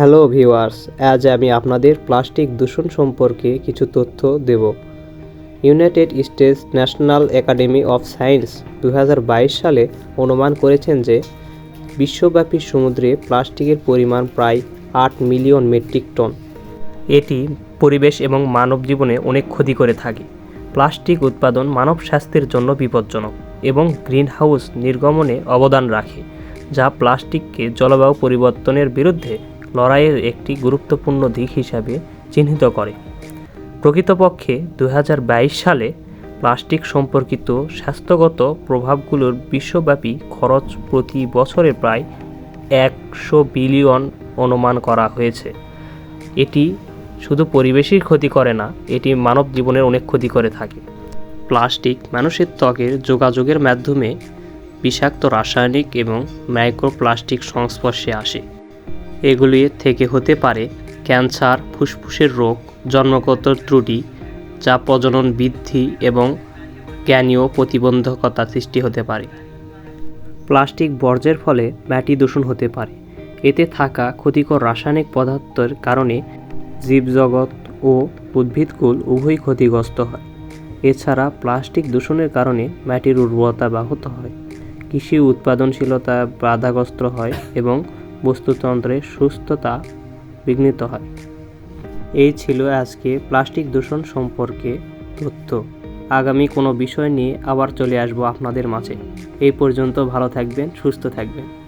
Hello viewers, আজ আমি আপনাদের প্লাস্টিক দূষণ সম্পর্কে কিছু তথ্য দেব। United States National Academy of Science দু হাজার বাইশ সালে অনুমান করেছেন যে, বিশ্বব্যাপী সমুদ্রে প্লাস্টিকের পরিমাণ প্রায় আট মিলিয়ন মেট্রিক টন। এটি পরিবেশ এবং মানব জীবনে অনেক ক্ষতি করে থাকে। প্লাস্টিক উৎপাদন মানব স্বাস্থ্যের জন্য বিপজ্জনক এবং গ্রিনহাউস নির্গমনে অবদান রাখে, যা প্লাস্টিককে জলবায়ু পরিবর্তনের বিরুদ্ধে লড়াইয়ের একটি গুরুত্বপূর্ণ দিক হিসাবে চিহ্নিত করে। প্রকৃতপক্ষে দু হাজার বাইশ সালে প্লাস্টিক সম্পর্কিত স্বাস্থ্যগত প্রভাবগুলোর বিশ্বব্যাপী খরচ প্রতি বছরে প্রায় একশো বিলিয়ন অনুমান করা হয়েছে। এটি শুধু পরিবেশের ক্ষতি করে না, এটি মানব জীবনের অনেক ক্ষতি করে থাকে। প্লাস্টিক মানুষের ত্বকের যোগাযোগের মাধ্যমে বিষাক্ত রাসায়নিক এবং মাইক্রোপ্লাস্টিক সংস্পর্শে আসে। এগুলি থেকে হতে পারে ক্যান্সার, ফুসফুসের রোগ, জন্মগত ত্রুটি, যা প্রজনন বৃদ্ধি এবং জ্ঞানীয় প্রতিবন্ধকতা সৃষ্টি হতে পারে। প্লাস্টিক বর্জ্যের ফলে মাটি দূষণ হতে পারে। এতে থাকা ক্ষতিকর রাসায়নিক পদার্থের কারণে জীবজগৎ ও উদ্ভিদকুল উভয়ই ক্ষতিগ্রস্ত হয়। এছাড়া প্লাস্টিক দূষণের কারণে মাটির উর্বরতা ব্যাহত হয়, কৃষি উৎপাদনশীলতা বাধাগ্রস্ত হয় এবং বস্তুতন্ত্রের সুস্থতা বিঘ্নিত হয়। এই ছিল আজকে প্লাস্টিক দূষণ সম্পর্কে তথ্য। আগামী কোনো বিষয় নিয়ে আবার চলে আসব আপনাদের মাঝে। এই পর্যন্ত ভালো থাকবেন, সুস্থ থাকবেন।